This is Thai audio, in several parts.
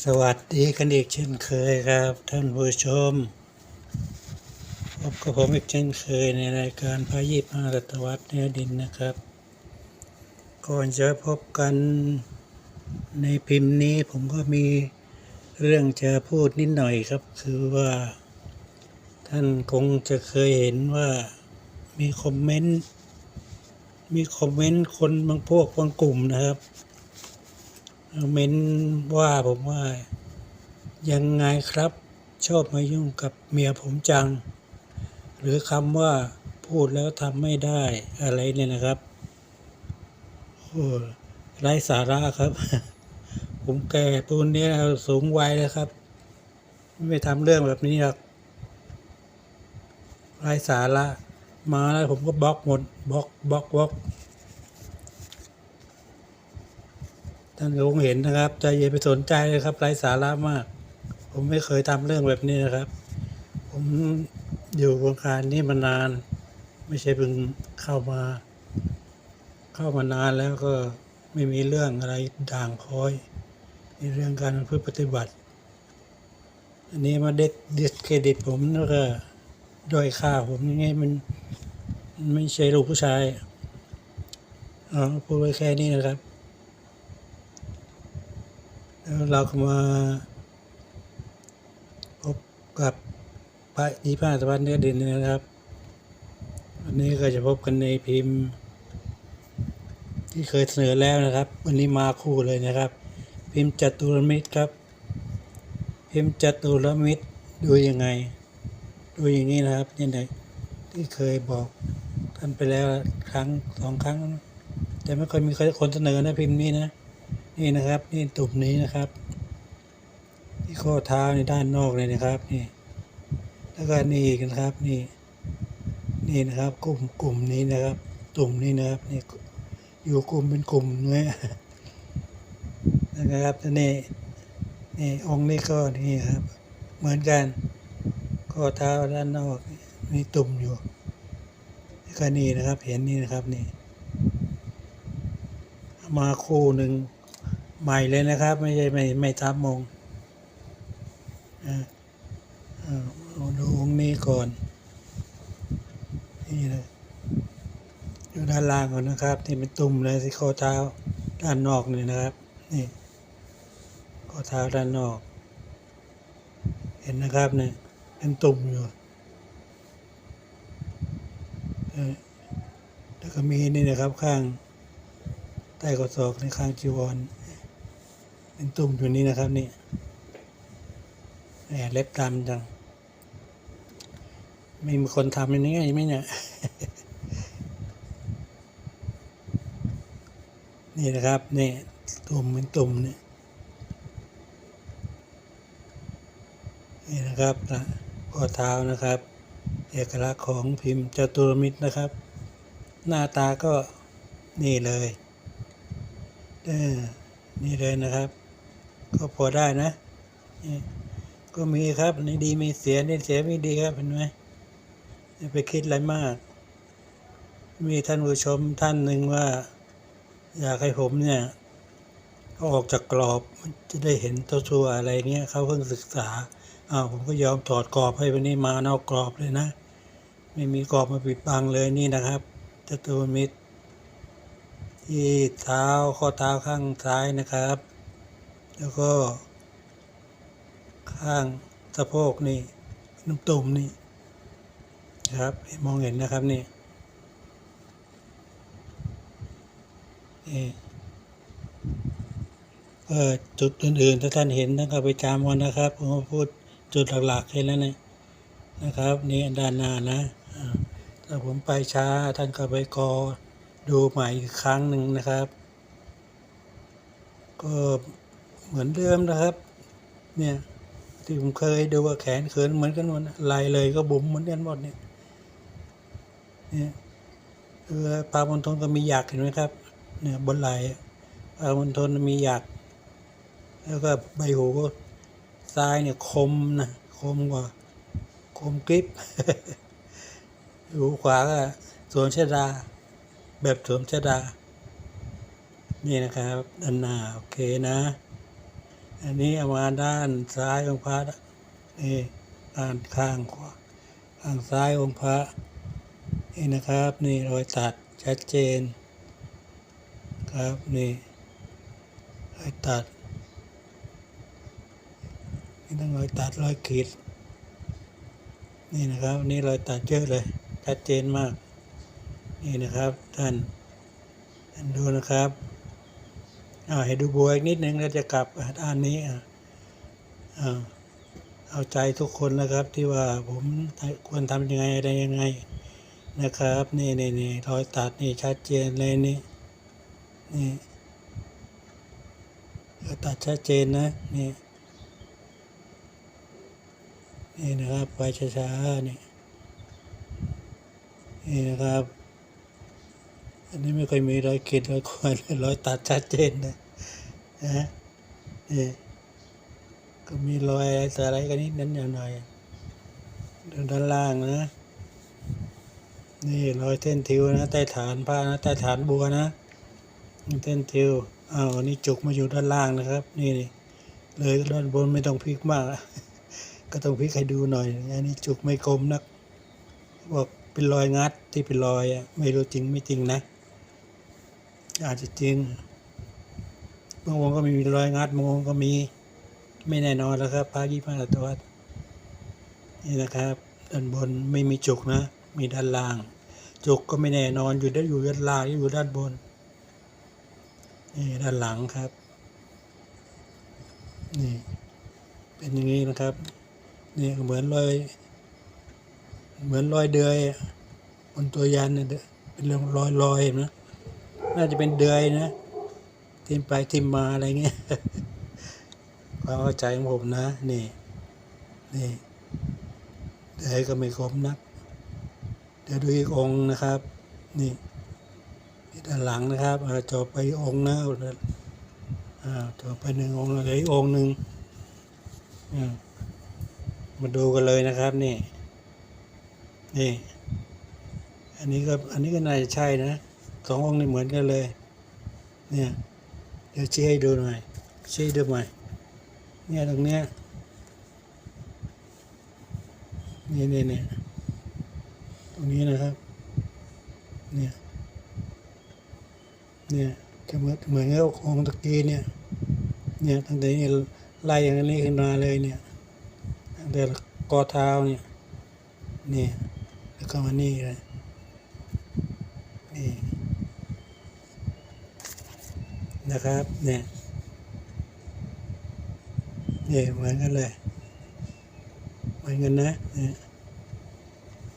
สวัสดีกันอีกเช่นเคยครับ ท่านผู้ชม พบกับผมอีกเช่นเคยในรายการพระยิบห้าตวรรษเนื้อดินนะครับ ก่อนจะพบกันในพิมพ์นี้ผมก็มีเรื่องจะพูดนิดหน่อยครับ คือว่า ท่านคงจะเคยเห็นว่ามีคอมเมนต์มีคอมเมนต์คนบางพวกบางกลุ่มนะครับ เม้นว่าผมว่า ยังไงครับ ชอบมายุ่งกับเมียผมจัง หรือคำว่าพูดแล้วทำไม่ได้อะไรเนี่ยนะครับโอ้ไร้สาระครับ ผมแก่ปูนนี้สูงวัยแล้วครับ ไม่ทำเรื่องแบบนี้หรอกไร้สาระ มาแล้วผมก็บล็อกหมดบล็อกบล็อกบล็อก ท่านคงเห็นนะครับใจเย็นไปสนใจเลยครับไร้สาระมาก ผมไม่เคยทำเรื่องแบบนี้นะครับ ผมอยู่วงการนี้มานาน ไม่ใช่เพิ่งเข้ามา เข้ามานานแล้วก็ไม่มีเรื่องอะไรด่างพร้อยในเรื่องการพึ่ปฏิบัติ อันนี้มาเด็ดดิสเครดิตผมแล้วก็ด้อยค่าผมยังไงมันมันไม่ใช่ลูกผู้ชายอ๋อพูดไว้แค่นี้นะครับ เราก็มาพบกับพระนิพพานสวรรค์เนื้อดินนะครับ วันนี้ก็จะพบกันในพิมพ์ ที่เคยเสนอแล้วนะครับ วันนี้มาคู่เลยนะครับ พิมพ์จตุรมิตรครับ พิมพ์จตุรมิตรดูยังไง ดูอย่างนี้นะครับนี่ไหนที่เคยบอกท่านไปแล้วครั้งสองครั้ง แต่ไม่เคยมีคนเสนอนะพิมพ์นี้นะ นี่นะครับ นี่ตุ่มนี้นะครับ ที่ข้อเท้าในด้านนอกเลยนะครับ นี่ แล้วก็นี่อีกนะครับ นี่ นี่นะครับ กลุ่มกลุ่มนี้นะครับ ตุ่มนี้นะครับ นี่อยู่กลุ่มเป็นกลุ่มเนื้อนะครับแล้วนี่นี่องค์นี้ก็นี่ครับ เหมือนกันข้อเท้าด้านนอกมีตุ่มอยู่แล้วก็นี่นะครับ เห็นนี่นะครับนี่ มาคู่หนึ่ง ใหม่เลยนะครับ ไม่ใช่ไม่ไม่ทับมงอ่าอ่าเอาดูองค์นี้ก่อน นี่เลยอยู่ด้านล่างก่อนนะครับนี่เป็นตุ่มเลยที่ข้อเท้าด้านนอกนี่นะครับ นี่ข้อเท้าด้านนอก เห็นนะครับเนี่ยเป็นตุ่มอยู่แล้วก็มีนี่นะครับข้างใต้ข้อศอกในข้างจีวร เป็นตุ่มอยู่นี่นะครับนี่แหมเล็บดำจัง ไม่มีคนทำอย่างนี้ไหมเนี่ยนี่นะครับนี่ตุ่มเป็นตุ่มเนี่ยนี่นะครับข้อเท้านะครับ เอกลักษณ์ของพิมพ์จตุรมิตรนะครับ หน้าตาก็นี่เลยเออนี่เลยนะครับ ก็พอได้นะ ก็มีครับในดีมีเสียในเสียไม่ดีครับเห็นไหมไปคิดอะไรมาก มีท่านผู้ชมท่านหนึ่งว่า อยากให้ผมเนี่ยเอาออกจากกรอบจะได้เห็นตัวชัวอะไรเงี้ยเขาเพิ่งศึกษาอ้าวผมก็ยอมถอดกรอบให้วันนี้มานอกกรอบเลยนะ ไม่มีกรอบมาปิดบังเลยนี่นะครับจตุรมิตรที่เท้าข้อเท้าข้างซ้ายนะครับ แล้วก็ ข้างสะโพกนี่ น้ำตุ่มนี่ครับมองเห็นนะครับนี่นี่เออจุดอื่นๆถ้าท่านเห็นท่านก็ไปจำกันนะครับผมพูดจุดหลักๆแค่นั้นเองนะครับ นี่ด้านหน้านะถ้าผมไปช้าท่านก็ไปกอดูใหม่อีกครั้งหนึ่งนะครับ ก็ เหมือนเดิมนะครับ เนี่ยที่ผมเคยดูว่าแขนเขินเหมือนกันหมดไหลเลยก็บุ๋มเหมือนกันหมดเนี่ยเนี่ยคือปลาบนทนก็มีหยักเห็นไหมครับ เนี่ยบนไหลปลาบนทนมีหยัก แล้วก็ใบหูก็ซ้ายเนี่ยคมนะคมกว่า คมกริบหูขวาก็สวนชดา แบบสวมชดา นี่นะครับด้านนาโอเคนะ อันนี้เอามาด้านซ้ายองค์พระนี่ด้านข้างขวาข้างซ้ายองค์พระนี่นะครับ นี่รอยตัดชัดเจน ครับนี่รอยตัดนี่ต้องรอยตัดรอยขีดนี่นะครับ นี่รอยตัดเยอะเลยชัดเจนมาก นี่นะครับท่านท่านดูนะครับ ให้ดูบัวอีกนิดนึงแล้วจะกลับด้านนี้อ่าเอาใจทุกคนนะครับที่ว่าผมควรทำยังไงอะไรยังไงนะครับ นี่นี่นี่รอยตัดนี่ชัดเจนเลยนี่นี่รอยตัดชัดเจนนะนี่นี่นะครับไปช้าๆนี่นี่นะครับ อันนี้ไม่เคยมีรอยขีดรอยข่วนรอยตัดชัดเจนนะนะนี่ก็มีรอยอะไรต่ออะไรกันนิดนั้นอย่างหน่อยดูด้านล่างนะ นี่รอยเส้นทิวนะใต้ฐานผ้านะใต้ฐานบัวนะเส้นทิวอ้าวอันนี่จุกมาอยู่ด้านล่างนะครับนี่นี่เลยด้านบนไม่ต้องพลิกมากก็ต้องพลิกให้ดูหน่อยอันนี้จุกไม่กลมนักบอกเป็นรอยงัดที่เป็นรอยอะไม่รู้จริงไม่จริงนะ อาจจะจริงบางวงก็มีรอยงัดบางวงก็มีไม่แน่นอนแล้วครับพระยี่ห้าตัวนี่นะครับ ด้านบนไม่มีจุกนะ มีด้านล่าง จุกก็ไม่แน่นอนอยู่ด้านอยู่ด้านล่างอยู่ด้านบนนี่ด้านหลังครับนี่เป็นอย่างนี้นะครับนี่เหมือนรอยเหมือนรอยเดือยบนตัวยันเนี่ยเป็นเรื่องรอยรอยนไหม น่าจะเป็นเดือยนะทิมไปทิมมาอะไรเงี้ยความเข้าใจของผมนะ นี่นี่เดือยก็ไม่คมนัก เดี๋ยวดูอีกองนะครับ นี่นี่ด้านหลังนะครับจบไปองค์นะอ่าจบไปหนึ่งองค์เหลืออีกองหนึ่งมาดูกันเลยนะครับนี่นี่ อันนี้ก็อันนี้ก็น่าจะใช่นะ สององค์นี่เหมือนกันเลย เนี่ย เดี๋ยวชี้ให้ดูหน่อยชี้ดูหน่อยเนี่ยตรงเนี้ยนี่นี่นี่ตรงนี้นะครับ เนี่ย เนี่ยจะเหมือนเหมือนกับองค์ตะกี้เนี่ย เนี่ยตั้งแต่นี้ไล่อย่างนี้ขึ้นมาเลยเนี่ยตั้งแต่กอเท้าเนี่ย เนี่ยแล้วก็มานี่เลย นี่ นะครับเนี่ยเนี่ยเหมือนกันเลยเหมือนกันนะเนี่ย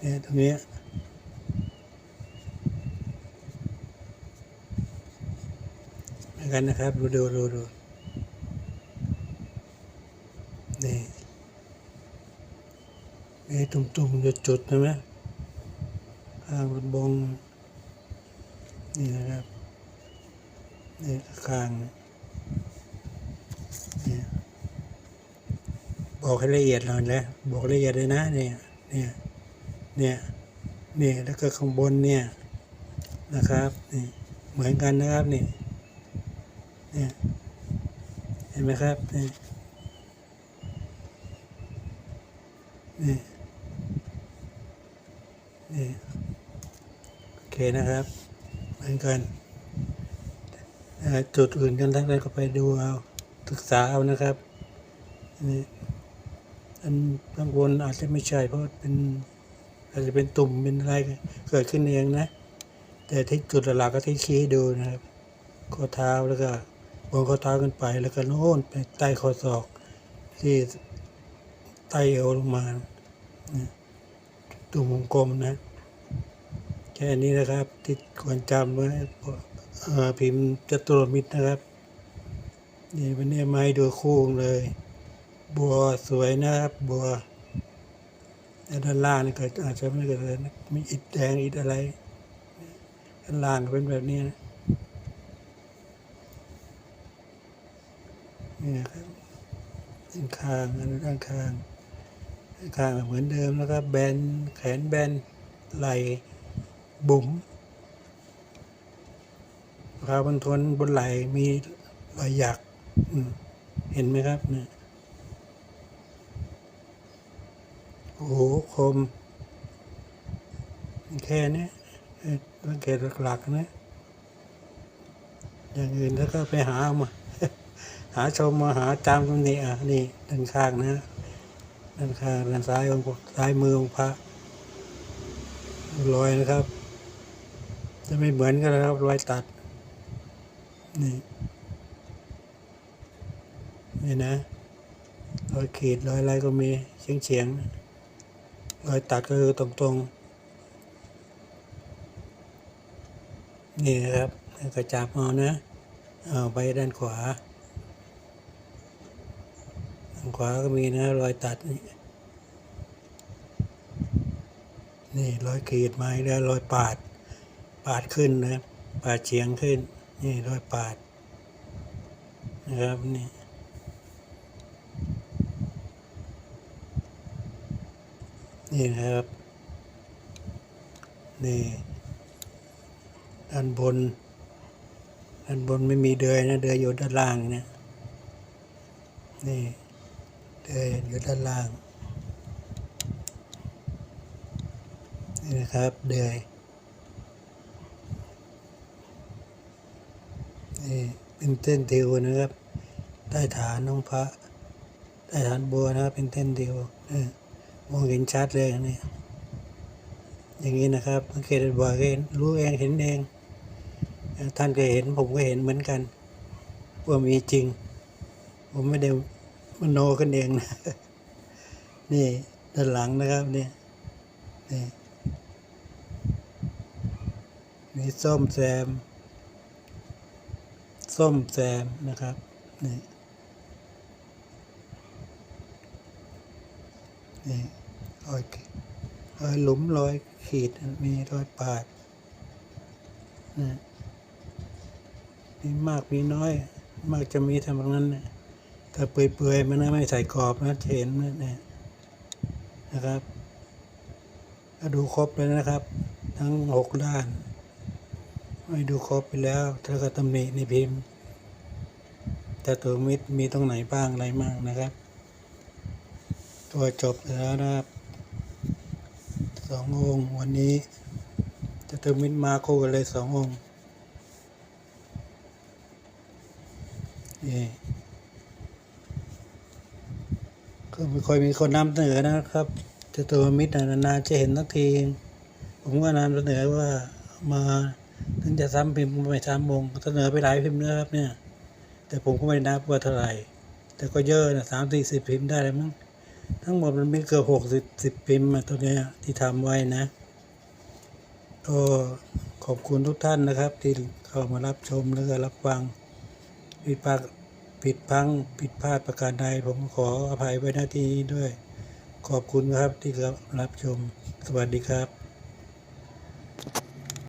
เนี่ยตรงนี้เหมือนกันนะครับ ดูดูดูดูนี่นี่ตุ่มๆจุดๆใช่ไหมข้างบงนี่นะครับ นี่ข้างนี่บอกให้ละเอียดหน่อยนะบอกละเอียดเลยนะเนี่ยเนี่ยเนี่ยเนี่ยแล้วก็ข้างบนเนี่ยนะครับนี่เหมือนกันนะครับนี่เนี่ยเห็นไหมครับนี่นี่นี่โอเคนะครับ เหมือนกัน จุดอื่นกันทั้งนั้นก็ไปดูเอาศึกษาเอานะครับนี่อันข้างบนอาจจะไม่ใช่เพราะเป็นอาจจะเป็นตุ่มเป็นอะไรเกิดขึ้นเองนะ แต่ที่จุดหลักก็ที่ชี้ดูนะครับข้อเท้าแล้วก็บนข้อเท้าขึ้นไปแล้วก็โน่นไปใต้ข้อศอกที่ใต้เอวลงมาตุ่มวงกลมนะ แค่นี้นะครับที่ควรจำไว้ พิมพ์จตุรมิตรนะครับนี่วันนี้มาให้ดูคู่เลย บัวสวยนะครับ บัวแต่ด้านล่างนี่ก็อาจจะไม่เกิดอะไรมีอิฐแดงอิฐอะไรด้านล่างก็เป็นแบบนี้นะนี่นะครับด้านข้างอันด้านข้างด้านข้างเหมือนเดิมแล้วก็แบนแขนแบนไหล่บุ๋ม พาบนทนบนไหลมีรอยหยักอืมห็นไหมครับเนี่ยโอ้โหคม แค่นี้สังเกตหลักๆนะ อย่างอื่นแล้วก็ไปหาเอามา หาชมมาหาตามตรงนี้อะนี่ด้านข้างนะด้านข้างด้านซ้ายของพวกซ้ายมือของพระรอยนะครับ จะไม่เหมือนกันนะครับรอยตัด นี่นี่นะรอยขีดรอยอะไรก็มีเฉียงเฉียงๆรอยตัดก็คือตรงๆนี่นะครับกระจับเอานะเอาไปด้านขวาด้านขวาก็มีนะรอยตัดนี่นี่รอยขีดไม้แล้วรอยปาด ปาดขึ้นนะปาดเฉียงขึ้น นี่รอยปาดนะครับนี่นี่นะครับ นี่ด้านบน ด้านบนไม่มีเดือยนะ เดือยอยู่ด้านล่างเนี่ยนี่ เดือยอยู่ด้านล่าง นี่นะครับ เดือย เป็นเส้นติวนะครับ ใต้ฐานของพระ ใต้ฐานบัวนะครับ เป็นเส้นติวเออมองเห็นชัดเลยนี่อย่างนี้นะครับสังเกตบ่อยก็เห็นรู้เองเห็นเอง ท่านก็เห็นผมก็เห็นเหมือนกันว่ามีจริง ผมไม่ได้มโนกันเองนะนี่ด้านหลังนะครับเนี่ยนี่มีส้มแซม ส้มแซมนะครับนี่นี่รอยรอยหลุมรอยขีดมีรอยปาดนะมีมากมีน้อย มากจะมีทำตรงนั้นนะถ้าเปื่อยๆมันไม่ใส่กรอบนะเห็นนะเนี่ยนะครับก็ดูครบเลยนะครับ ทั้งหกด้าน ไม่ดูครบไปแล้วถ้าก็ตำหนิในพิมพ์ แต่ตัวมิดมีตรงไหนบ้างอะไรบ้างนะครับ ตัวจบแล้วนะครับสององค์ วันนี้จะตัวมิดมาคู่กันเลยสององค์นี่ก็ไม่ค่อยมีคนนำเสนอนะครับ จะตัวมิดนานๆจะเห็นสักที ผมก็นำเสนอว่ามา ถึงจะซ้ำพิมพ์ไม่ซ้ำวงเสนอไปหลายพิมพ์นะครับเนี่ย แต่ผมก็ไม่ได้นับว่าเท่าไหร่ แต่ก็เยอะนะสามสี่สิบพิมพ์ได้เลยมั้งทั้งหมดมันม่เกินหกสิบสิบพิมพ์มาตัวเนี้ยที่ทำไว้นะก็ขอบคุณทุกท่านนะครับ ที่เข้ามารับชมแล้วก็รับฟังผิดพลาดผิดพลังผิดพลาดประการใดผมขออภัยไว้หน้าที่นี้ด้วย ขอบคุณครับที่รับชม สวัสดีครับ